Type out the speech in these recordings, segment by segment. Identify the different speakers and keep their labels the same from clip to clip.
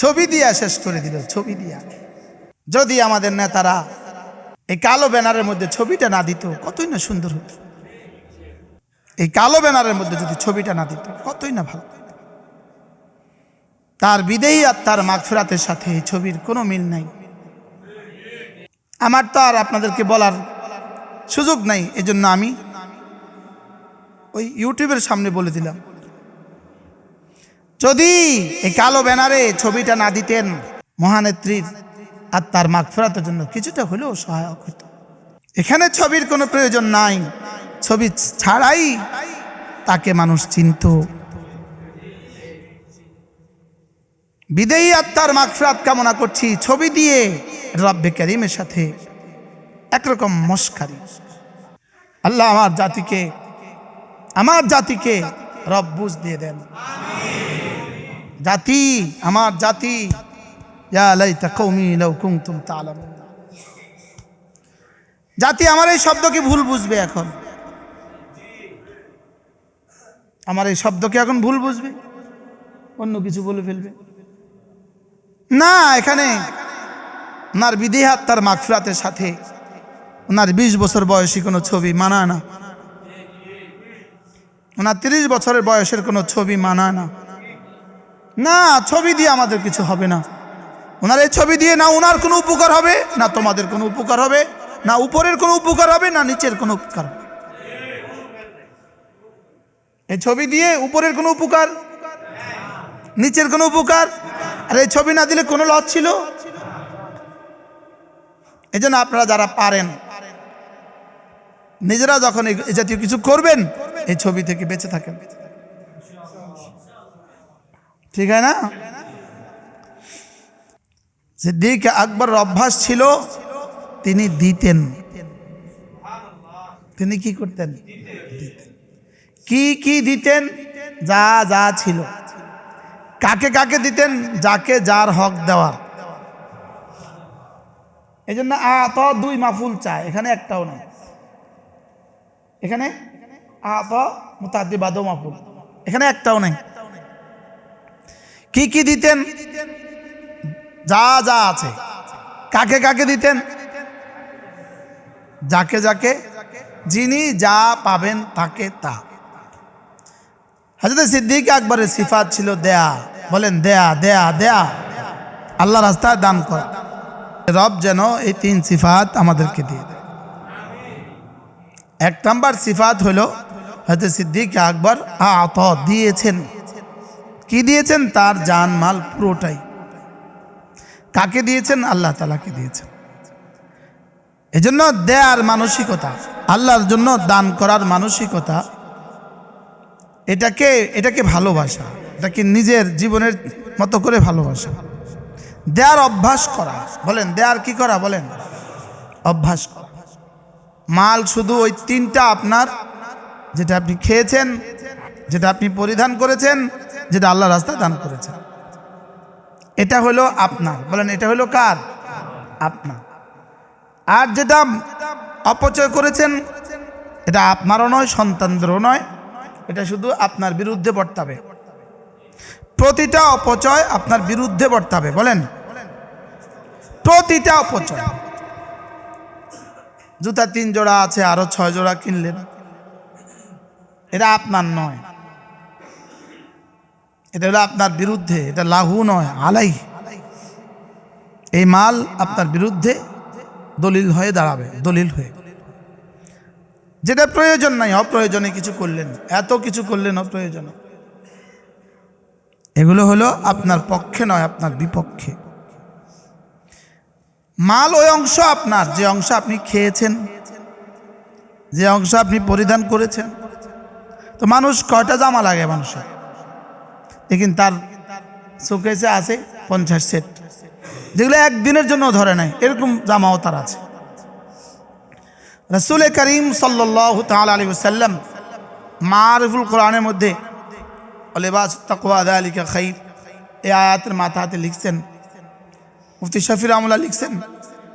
Speaker 1: ছবি দিয়া শেষ করে দিল, ছবি দিয়া। যদি আমাদের নেতারা এই কালো ব্যানারের মধ্যে ছবিটা না দিত, কতই না সুন্দর হতো। এই কালো ব্যানারের মধ্যে যদি ছবিটা না দিত, কতই না ভালো। তার বিদেয়ী আর তার মাগফিরাতের সাথে এই ছবির কোনো মিল নাই। আমার তো আর আপনাদেরকে বলার সুযোগ নাই, এজন্য আমি ওই ইউটিউবের সামনে বলে দিলাম। যদি এই কালো ব্যানারে ছবিটা না দিতেন মহানেত্রীর আর তার মাগফেরাতের জন্য কিছুটা হলেও সহায়ক হতো। এখানে ছবির কোনো প্রয়োজন নাই। ছবি ছাড়াই তাকে মানুষ চিনত। বিদেয়ী আত্মার মাগফিরাত কামনা করছি। ছবি দিয়ে রব্বে করিমের সাথে একরকম মস্কারি। আল্লাহ আমার জাতিকে আমার জাতিকে রব বুঝ দিয়ে দেন। জাতি, আমার জাতি। জাতি আমার এই শব্দকে ভুল বুঝবে এখন? আমার এই শব্দকে এখন ভুল বুঝবে? অন্য কিছু বলে ফেলবে। না, এখানে ওনার বিদেহাত তার মাগফিরাতের সাথে। ওনার বিশ বছর বয়সী কোনো ছবি মানা না। ওনার তিরিশ বছরের বয়সের কোনো ছবি মানা না। না, ছবি দিয়ে আমাদের কিছু হবে না। ওনার এই ছবি দিয়ে না ওনার কোনো উপকার হবে, না তোমাদের কোনো উপকার হবে, না উপরের কোনো উপকার হবে, না নিচের কোনো উপকার এই ছবি দিয়ে উপরের কোনো উপকার, নিচের কোনো উপকার, আর এই ছবি না দিলে কোনো লস ছিল? এই জন্য আপনারা যারা পারেন, নিজেরা যখন এই জাতীয় কিছু করবেন, এই ছবি থেকে বেঁচে থাকেন। ঠিক হয় না? সিদ্দিক আকবর অভ্যাস ছিল, তিনি দিতেন। তিনি কি করতেন? কি কি দিতেন? যা যা ছিল। কাকে কাকে দিতেন? যাকে, যার হক দেওয়ার। এই জন্য আত দুই মাফুল চায়। এখানে একটাও নাই। এখানে আত মুতাদ্দি বাদ মাফুল। এখানে একটাও নাই। কি কি দিতেন? যা যা আছে। কাকে কাকে দিতেন? যাকে যাকে। যিনি যা পাবেন, তাকে, তা। হাজরত সিদ্দিক আকবরের সিফাত ছিল দেয়া। বলেন, দেয়া দেয়া দেয়া। আল্লাহ রাস্তায় দান কর। রব যেন এই তিন সিফাত আমাদেরকে দিয়ে দেয়। এক নাম্বার সিফাত হলো হয়তো সিদ্দিক আকবর আত দিয়েছেন। কি দিয়েছেন? তার জান মাল পুরোটাই। কাকে দিয়েছেন? আল্লাহ তালাকে দিয়েছেন। এজন্য দেয়ার মানসিকতা, আল্লাহর জন্য দান করার মানসিকতা, এটাকে এটাকে ভালোবাসা, এটাকে নিজের জীবনের মতো করে ভালোবাসা। দেয়ার অভ্যাস করা, বলেন, দেয়ার কি করা, বলেন? অভ্যাস করা। মাল শুধু ওই তিনটা আপনার, যেটা আপনি খেয়েছেন, যেটা আপনি পরিধান করেছেন যেটা আল্লাহ রাস্তায় দান করেছেন। এটা হলো আপনার বলেন, এটা হলো কার? আপনার আর যেটা অপচয় করেছেন, এটা আপনারও নয়, সন্তানদেরও নয়। এটা শুধু আপনার বিরুদ্ধে বর্তাবে। প্রতিটা অপচয় আপনার বিরুদ্ধে বর্তাবে। বলেন, প্রতিটা অপচয়। জুতা তিন জোড়া আছে, আরও ছয় জোড়া কিনলেন। এটা আপনার নয়। এটা হলো আপনার বিরুদ্ধে, এটা লাহু নয় আলাই এই মাল আপনার বিরুদ্ধে দলিল হয়ে দাঁড়াবে, দলিল হয়ে। যেটা প্রয়োজন নাই, অপ্রয়োজনে কিছু করলেন, এত কিছু করলেন অপ্রয়োজনে। এগুলো হলো আপনার পক্ষে নয়, আপনার বিপক্ষে। মাল ওই অংশ আপনার, যে অংশ আপনি খেয়েছেন, যে অংশ আপনি পরিধান করেছেন। তো মানুষ কয়টা জামা লাগে মানুষের? লেকিন তার শোকেসে আছে পঞ্চাশ সেট যেগুলো একদিনের জন্য ধরে নাই এরকম জামাও তার আছে রসুল করিম সাল্লাম মারফুল কোরআনের মধ্যে খাইর এ আয়াতের মাথা হাতে লিখছেন মুফতি শফির আমলা লিখছেন,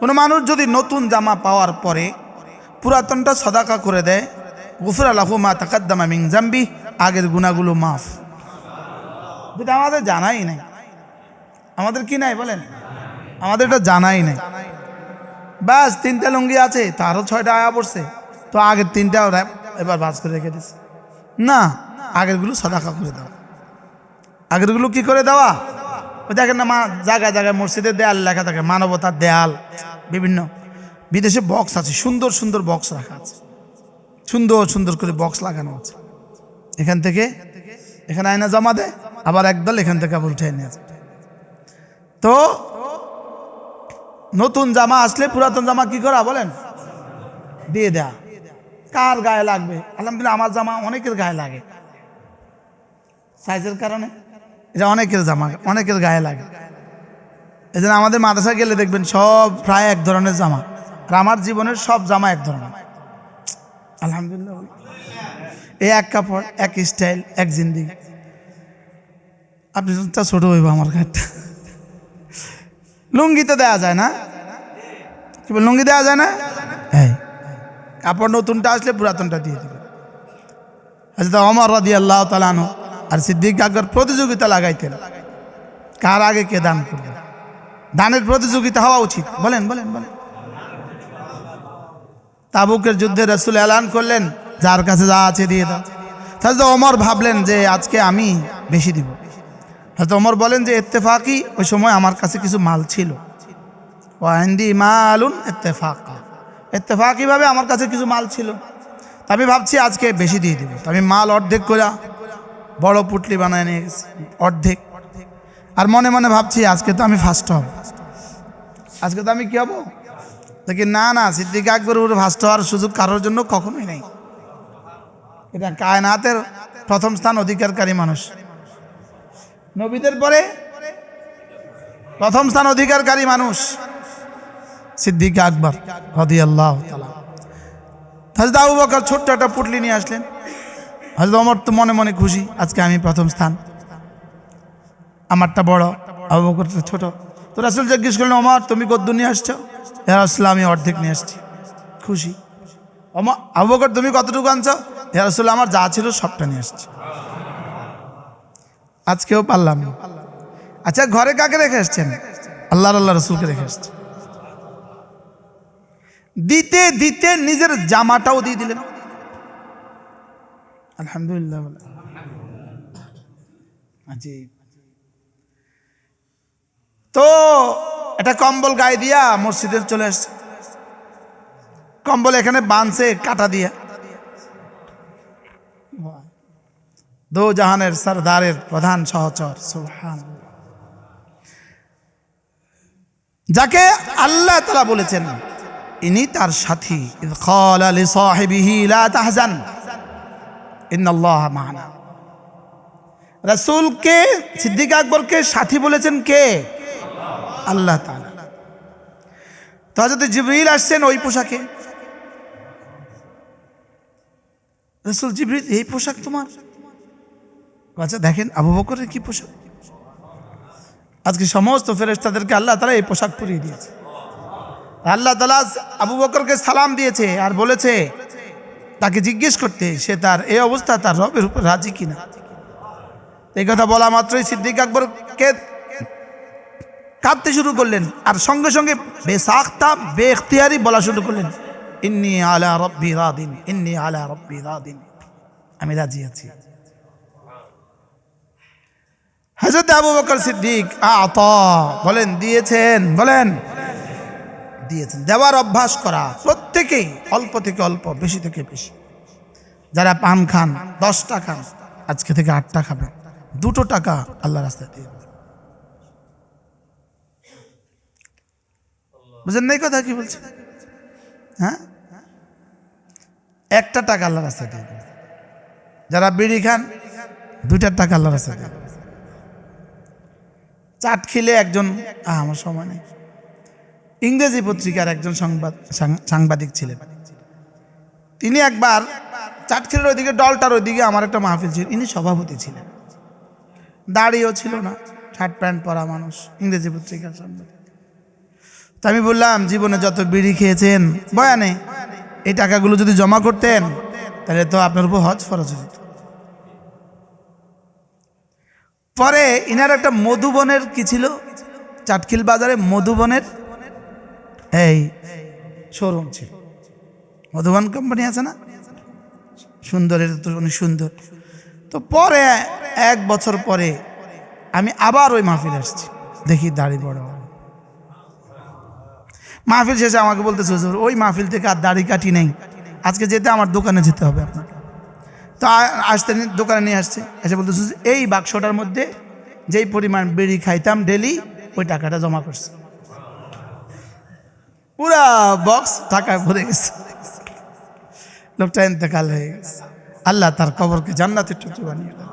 Speaker 1: কোনো মানুষ যদি নতুন জামা পাওয়ার পরে পুরাতনটা সদাকা করে দেয়, গুফর আলাহু মা তাকাদ্দামা মিং জাম্বি আগের গুণাগুলো মাফ। যেটা আমাদের জানাই নাই। আমাদের কি নাই বলেন? আমাদের এটা জানাই নাই। ব্যাস, তিনটা লুঙ্গি আছে, তারও ছয়টা আয়া পড়ছে। তো আগের তিনটা ওরা এবার বাস করে রেখে দিছে। না, আগেরগুলো সাদাকা করে দেওয়া আগেরগুলো কি করে দেওয়া? দেখেন না মা, জায়গায় জায়গায় মসজিদের দেয়াল লেখা থাকে, মানবতার দেয়াল, বিভিন্ন। বিদেশে বক্স আছে, সুন্দর সুন্দর বক্স রাখা আছে। সুন্দর সুন্দর করে বক্স লাগানো আছে। এখান থেকে, এখানে আয়না জমা দেয়। আবার একদল এখান থেকে উঠে নিয়ে তো নতুন জামা আসলে পুরাতন জামা কি করা বলেন? দিয়ে দেয়া। কার গায়ে লাগবে? আলহামদুলিল্লাহ আমার জামা অনেকের গায়ে লাগে। সাইজের কারণে? এটা অনেকের জামা, অনেকের গায়ে লাগে। এই জন্য আমাদের মাদ্রাসা গেলে দেখবেন সব প্রায় এক ধরনের জামা। আর আমার জীবনের সব জামা এক ধরনের। আলহামদুলিল্লাহ। এই এক কাপড়, এক স্টাইল, এক জিন্দিগি। আপনি তা ছোট হইব আমার ঘাটটা লুঙ্গি তো দেওয়া যায় না? কি বল, লুঙ্গি দেওয়া যায় না? হ্যাঁ কাপড় নতুনটা আসলে পুরাতনটা দিয়ে দেবে আচ্ছা অমর রাদি আল্লাহ তালানো আর সিদ্দিক আকবর প্রতিযোগিতা লাগাইতেন। কার আগে কে দান করবে? দানের প্রতিযোগিতা হওয়া উচিত। বলেন বলেন বলেন। তাবুকের যুদ্ধে রসুল এলান করলেন, যার কাছে যা আছে দিয়ে দাও। তাহলে তো অমর ভাবলেন যে আজকে আমি বেশি দিব। হয়তো অমর বলেন যে, ইত্তেফাকি? ওই সময় আমার কাছে কিছু মাল ছিল। ওয়াহিন্দি মালুন ইত্তেফাকা। ইত্তেফাকিভাবে আমার কাছে কিছু মাল ছিল। আমি ভাবছি আজকে বেশি দিয়ে দিব। আমি মাল অর্ধেক করে বড় পুটলি বানায় নিয়ে গেছি, অর্ধেক। আর মনে মনে ভাবছি, আজকে তো আমি ফার্স্ট হব। আজকে তো আমি কী হব? দেখি, না না, সিদ্দিক আকবর উপরে ফার্স্ট হওয়ার সুযোগ কারোর জন্য কখনোই নেই। এটা কায়নাতের প্রথম স্থান অধিকারকারী মানুষ। নবীদের পরে প্রথম স্থান অধিকারকারী মানুষ সিদ্দিক আকবর হদি আল্লাহ হাজরত আবু বকর ছোট্ট একটা পুটলি নিয়ে আসলেন। হজরত অমর তো মনে মনে খুশি, আজকে আমি প্রথম স্থান। আমারটা বড়, আবু বকরটা ছোট। তো রাসুল জিজ্ঞেস করলেন অমর তুমি কদ্দু নিয়ে আসছো? হ্যাঁ রাসুল আমি অর্ধেক নিয়ে আসছি। খুশি। অমর আবু বকর, তুমি কতটুকু আনছো? হ্যাঁ রাসুল আমার যা ছিল সবটা নিয়ে আসছি। আজকেও পারলাম। আচ্ছা ঘরে কাকে রেখে এসছেন আল্লাহর আল্লাহ রসুলকে রেখে এসছেন দিতে দিতে নিজের জামাটাও দিয়ে দিলেন। আলহামদুলিল্লাহ বলে। তো এটা কম্বল গায়ে দিয়া মসজিদে চলে আসছে। কম্বল এখানে বাঁধছে কাটা দিয়া। দো জাহানের সরদারের প্রধান সহচর সুবহান যাকে আল্লাহ তালা বলেছেন, ইনি তার সাথী। তাহজান। ইন্নাল্লাহা মা'ানা। সিদ্দিক আকবরকে সাথী বলেছেন কে? আল্লাহ তো হযরত জিবরিল আসছেন ওই পোশাকে। রাসূল জিবরিল, এই পোশাক তোমার? আচ্ছা দেখেন আবু বকরের কি পোশাক? আজকে সমস্ত ফেরেশতাদেরকে আল্লাহ তাআলা এই পোশাক পরিয়ে দিয়েছে। আল্লাহ তালা আবু বকরকে সালাম দিয়েছে আর বলেছে, তাকে জিজ্ঞেস করতে, সে তার এই অবস্থা তার রবের উপর রাজি কিনা? এই কথা বলা মাত্রই সিদ্দিক আকবরকে কাঁদতে শুরু করলেন আর সঙ্গে সঙ্গে বেসাখতা বে এখতিয়ারি বলা শুরু করলেন, ইন্নি আলা রব্বি রাদিন, ইন্নি আলা রব্বি রাদিন। আমি রাজি আছি। হজরত আবু বকর সিদ্দিক আত, বলেন, দিয়েছেন বলেন দিয়েছেন দেওয়ার অভ্যাস করা প্রত্যেকেই অল্প থেকে অল্প, বেশি থেকে বেশি যারা পান খান, দশটা খান, আজকে থেকে আটটা খাবেন দুটো টাকা আল্লাহ রাস্তায় দিয়ে। বুঝেন নাই কথা কি বলছে হ্যাঁ একটা টাকা আল্লাহ রাস্তায় দিয়ে। যারা বিড়ি খান দুইটার টাকা আল্লাহ রাস্তায় দিয়ে। চাট খেলে একজন আমার সময় নেই। ইংরেজি পত্রিকার একজন সংবাদ সাংবাদিক ছিলেন। তিনি একবার চাটখিলের ওইদিকে, ডলটার ওইদিকে আমার একটা মাহফিল ছিল। ইনি সভাপতি ছিলেন। দাড়িও ছিল না। শার্ট প্যান্ট পরা মানুষ, ইংরেজি পত্রিকার সাংবাদিক তো আমি বললাম, জীবনে যত বিড়ি খেয়েছেন বয়ানে এই টাকাগুলো যদি জমা করতেন, তাহলে তো আপনার উপর হজ ফরজ হয়ে যেত। পরে ইনার একটা মধুবনের কি ছিল? চাটখিল বাজারে মধুবনের এই শোরুম ছিল। মধুবন কোম্পানি আছে না? সুন্দর, এটা তো অনেক সুন্দর। তো পরে এক বছর পরে আমি আবার ওই মাহফিল আসছি। দেখি দাড়ি বড়। মাহফিল শেষে আমাকে বলতেছে ওই মাহফিল থেকে আর দাড়ি কাটি নেই। আজকে যেতে আমার দোকানে যেতে হবে আপনাকে। তো আসতে দোকানে নিয়ে আসছে। এসে বলতেছে এই বাক্সটার মধ্যে যেই পরিমাণ বিড়ি খাইতাম ডেলি, ওই টাকাটা জমা করছে। পুরা বক্স টাকা ভরে গেছে। লোকটা ইন্তেকাল হয়ে গেছে। আল্লাহ তার কবরকে জান্নাতের টুকরো বানিয়ে দেন।